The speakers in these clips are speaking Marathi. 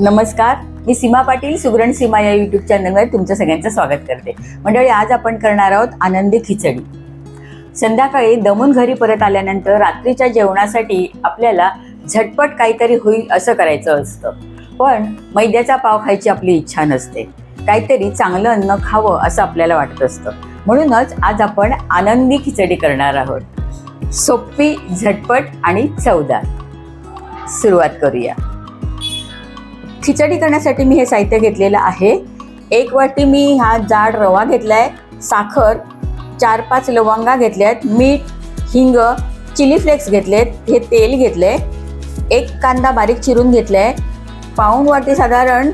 नमस्कार मी सीमा पाटील सुगरण सीमा या युट्यूब चॅनलवर तुमचं सगळ्यांचं स्वागत करते. मंडळी आज आपण करणार आहोत आनंदी खिचडी. संध्याकाळी दमून घरी परत आल्यानंतर रात्रीच्या जेवणासाठी आपल्याला झटपट काहीतरी होईल असं करायचं असतं. पण मैद्याचा पाव खायची आपली इच्छा नसते. काहीतरी चांगलं अन्न खावं असं आपल्याला वाटत असतं. म्हणूनच आज आपण आनंदी खिचडी करणार आहोत. सोपी झटपट आणि चवदार. सुरुवात करूया. खिचडी करण्यासाठी मी हे साहित्य घेतलेलं आहे. एक वाटी मी हा जाड रवा घेतलाय साखर चार पाच लवंगा घेतल्यात मीठ हिंग चिली फ्लेक्स घेतलेत हे तेल घेतलंय एक कांदा बारीक चिरून घेतलाय पाऊण वाटी साधारण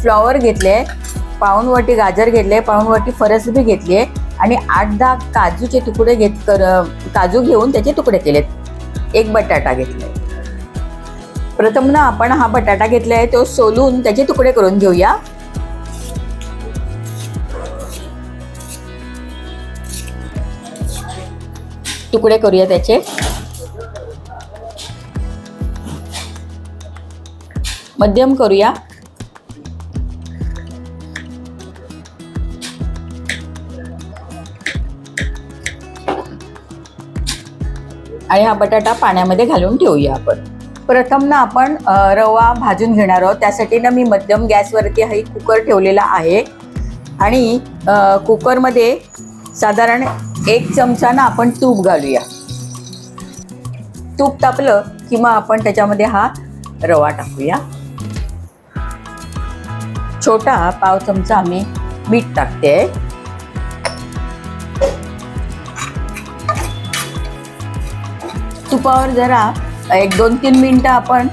फ्लॉवर घेतले पाऊण वाटी गाजर घेतले पाऊण वाटी फरसबी घेतली आहे आणि आठ दहा काजूचे तुकडे घेत कर काजू घेऊन त्याचे तुकडे केलेत. एक बटाटा घेतलाय. प्रथम ना आपण हा बटाटा घेतलाय तो सोलून त्याचे तुकडे करून घेऊया. तुकडे करूया त्याचे. मध्यम करूया. आणि हा बटाटा पाण्यामध्ये घालून ठेवूया आपण. प्रथम ना आपण रवा भाजून घेणार आहोत. त्यासाठी ना मी मध्यम गॅसवरती हा एक कुकर ठेवलेला आहे. आणि कुकरमध्ये साधारण एक चमचा ना आपण तूप घालूया. तूप तापलं की मग आपण त्याच्यामध्ये हा रवा टाकूया. छोटा पाव चमचा आम्ही मीठ टाकते. तुपावर जरा एक दोन तीन मिनटं आपण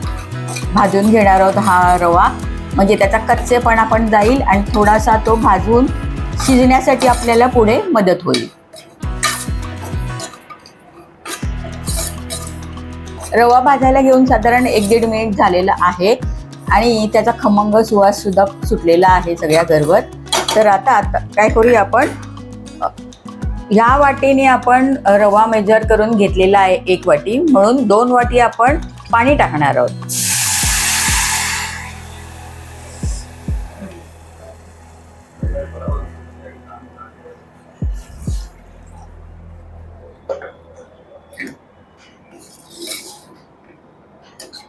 भाजून घेणार आहोत हा रवा. म्हणजे त्याचा कच्चेपणा पण जाईल आणि थोडासा तो भाजून शिजण्यासाठी आपल्याला पुढे मदत होईल. रवा भाजायला घेऊन साधारण एक दीड मिनिट झालेलं आहे आणि त्याचा खमंग सुवास सुद्धा सुटलेला आहे सगळ्या गरवत तर आता आता काय करूया आपण? ह्या वाटीने आपण रवा मेजर करून घेतलेला आहे एक वाटी. म्हणून दोन वाटी आपण पाणी टाकणार आहोत.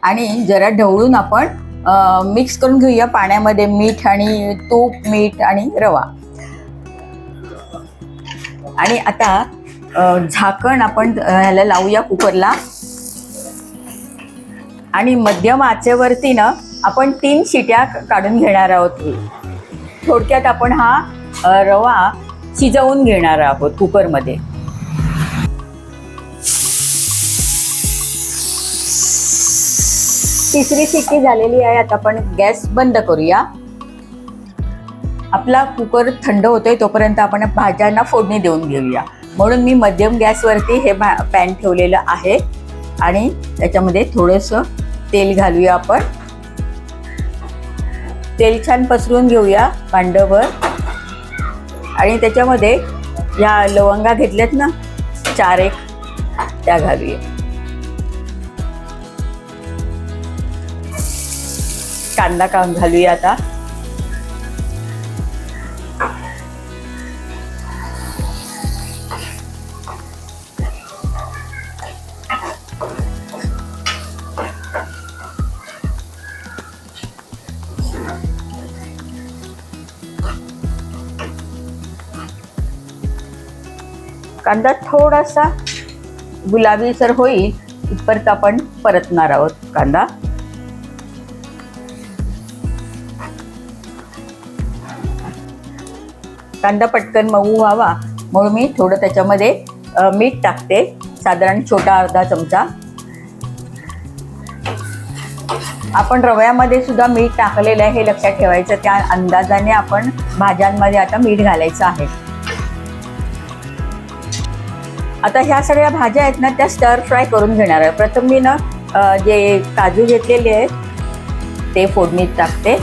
आणि जरा ढवळून आपण मिक्स करून घेऊया पाण्यामध्ये. मीठ आणि तूप मीठ आणि रवा. आणि आता झाकण आपण ह्याला लावूया कुकरला. आणि मध्यम आचेवरती ना आपण तीन शिट्या काढून घेणार आहोत. थोडक्यात आपण हा रवा शिजवून घेणार आहोत कुकरमध्ये. तिसरी शिट्टी झालेली आहे आता आपण गॅस बंद करूया. आपला कुकर थंड होतोय तोपर्यंत आपण भाज्यांना फोडणी देऊन घेऊया. म्हणून मी मध्यम गॅसवरती हे भा पॅन ठेवलेलं आहे. आणि त्याच्यामध्ये थोडंसं तेल घालूया आपण. तेल छान पसरून घेऊया पांडवर आणि त्याच्यामध्ये या लवंगा घेतल्यात ना चार एक त्या घालूया. कांदा का घालूया आता. कांदा थोडासा गुलाबी सर होईल इथपर्यंत आपण परतणार आहोत कांदा. कांदा पटकन मऊ व्हावा. म्हणून मी थोडं त्याच्यामध्ये मीठ टाकते. साधारण छोटा अर्धा चमचा. आपण रव्यामध्ये सुद्धा मीठ टाकलेलं आहे हे लक्षात ठेवायचं. त्या अंदाजाने आपण भाज्यांमध्ये आता मीठ घालायचं आहे. आता ह्या सगळ्या भाज्या आहेत ना त्या स्टर फ्राय करून घेणार आहे. प्रथम मी ना जे काजू घेतलेले आहेत ते फोडणीत टाकते.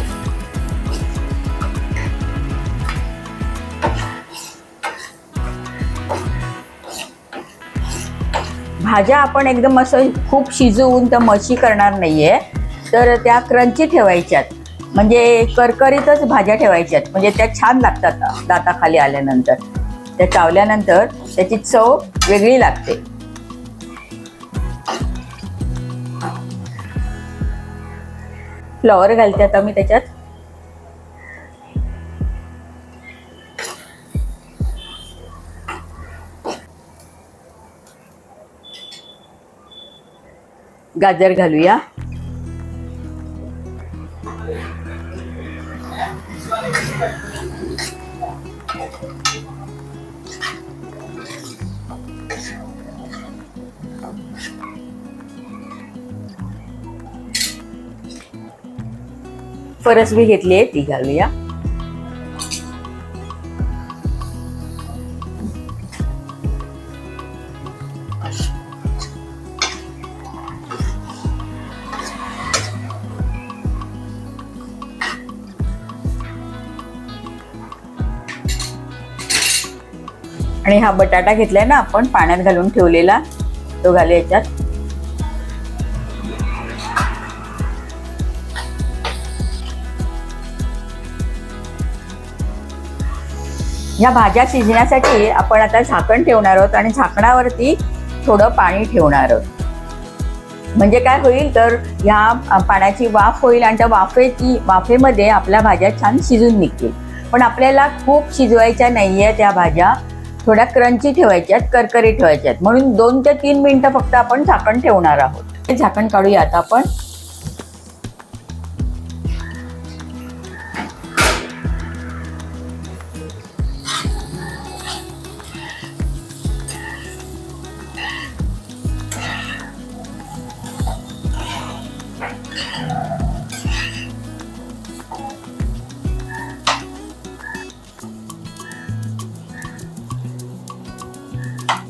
भाज्या आपण एकदम असं खूप शिजवून त्या मशी करणार नाहीये तर त्या क्रंची ठेवायच्यात. म्हणजे करकरीतच भाज्या ठेवायच्यात. म्हणजे त्या छान लागतात दाताखाली आल्यानंतर. त्या चावल्यानंतर त्याची चव वेगळी लागते. फ्लॉवर घालते आता मी त्याच्यात. गाजर घालूया. फरसबी घेतली आहे ती घालूया. आणि हा बटाटा घेतलाय ना आपण पाण्यात घालून ठेवलेला तो घालू याच्यात. ह्या भाज्या शिजण्यासाठी आपण आता झाकण ठेवणार आहोत आणि झाकणावरती थोडं पाणी ठेवणार आहोत. म्हणजे काय होईल तर ह्या पाण्याची वाफ होईल आणि त्या वाफेची वाफेमध्ये आपल्या भाज्या छान शिजून निघतील. पण आपल्याला खूप शिजवायच्या नाही आहेत त्या भाज्या. थोड्या क्रंची ठेवायच्यात करकरी ठेवायच्यात. म्हणून दोन ते तीन मिनटं फक्त आपण झाकण ठेवणार आहोत. हे झाकण काढूया आता आपण.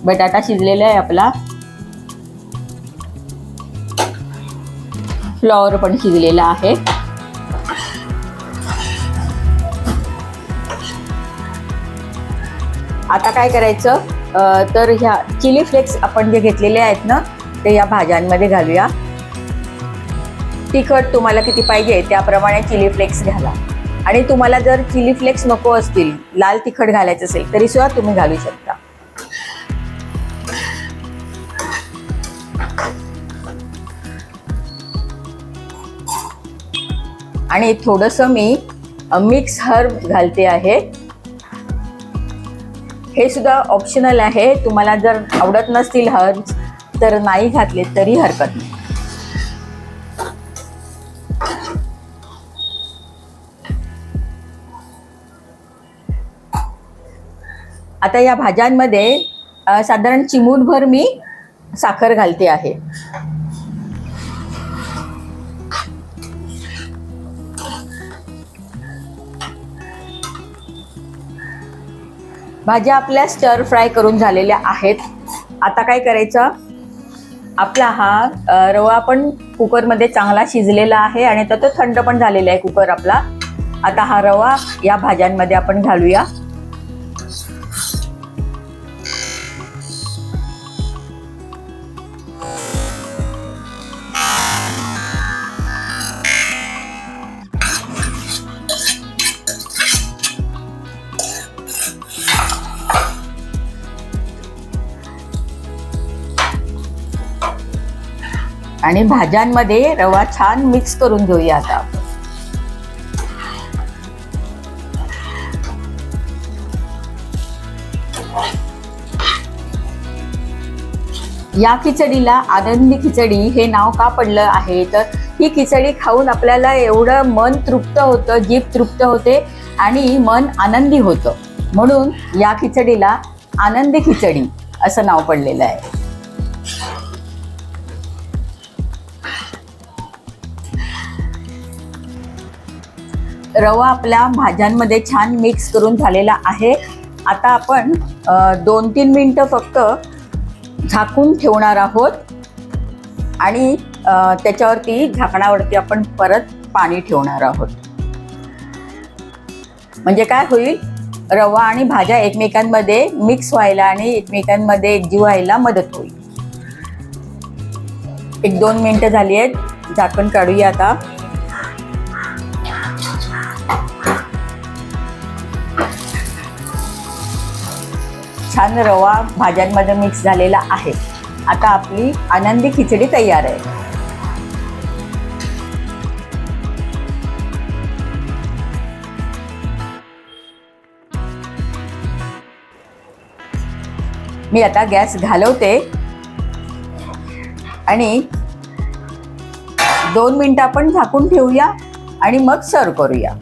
बटाटा शिजलेला आहे आपला. फ्लॉवर पण शिजलेला आहे. आता काय करायचं? तर ह्या चिली फ्लेक्स आपण जे घेतलेले आहेत ना ते या भाज्यांमध्ये घालूया. तिखट तुम्हाला किती पाहिजे त्याप्रमाणे चिली फ्लेक्स घाला. आणि तुम्हाला जर चिली फ्लेक्स नको असतील लाल तिखट घालायचं असेल तरी सुद्धा तुम्ही घालू शकता. आणि थोडंसं मी मिक्स हर्ब घालते आहे. हे सुद्धा ऑप्शनल आहे. तुम्हाला जर आवडत नसतील हर्ब्स तर नाही घातले तरी हरकत नाही. आता या भाज्यांमध्ये साधारण चिमूटभर मी साखर घालते आहे. भाज्या आपल्या स्टर फ्राय करून झालेल्या आहेत. आता काय करायचं? आपला हा रवा पण कुकरमध्ये चांगला शिजलेला आहे आणि तर तो थंड पण झालेला आहे कुकर आपला. आता हा रवा या भाज्यांमध्ये आपण घालूया. आणि भाज्यांमध्ये रवा छान मिक्स करून घेऊया आता या खिचडीला आनंदी खिचडी हे नाव का पडलं आहे? तर ही खिचडी खाऊन आपल्याला एवढं मन तृप्त होतं जीभ तृप्त होते आणि मन आनंदी होतं. म्हणून या खिचडीला आनंदी खिचडी असं नाव पडलेलं आहे. रवा आपल्या भाज्यांमध्ये छान मिक्स करून झालेला आहे. आता आपण दोन तीन मिनटं फक्त झाकून ठेवणार आहोत. आणि त्याच्यावरती झाकणावरती आपण परत पाणी ठेवणार आहोत. म्हणजे काय होईल? रवा आणि भाज्या एकमेकांमध्ये मिक्स व्हायला आणि एकमेकांमध्ये एकजीव व्हायला मदत होईल. एक दोन मिनटं झाली आहेत. झाकण काढूया आता. छान रवा भाज्यांमध्ये मिक्स झालेला आहे. आता आपली आनंदी खिचडी तयार आहे. मी आता गॅस घालवते. आणि दोन मिनटं आपण झाकून ठेवूया आणि मग सर्व करूया.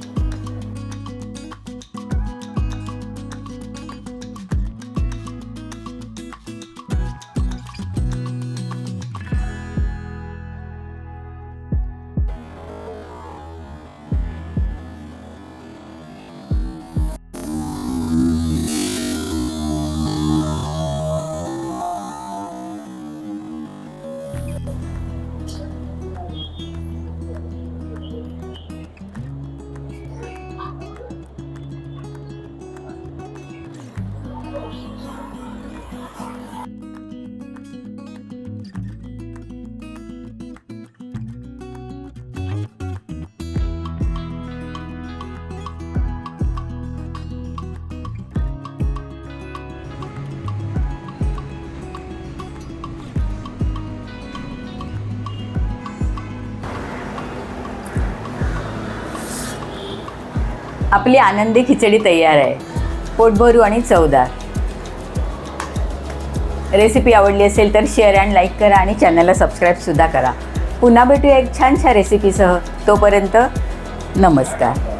आपली आनंदी खिचडी तयार आहे. पोटभरू आणि चवदार. रेसिपी आवडली असेल तर शेअर अँड लाईक करा आणि चॅनलला सबस्क्राईबसुद्धा करा. पुन्हा भेटूया एक छानशा रेसिपीसह तोपर्यंत नमस्कार.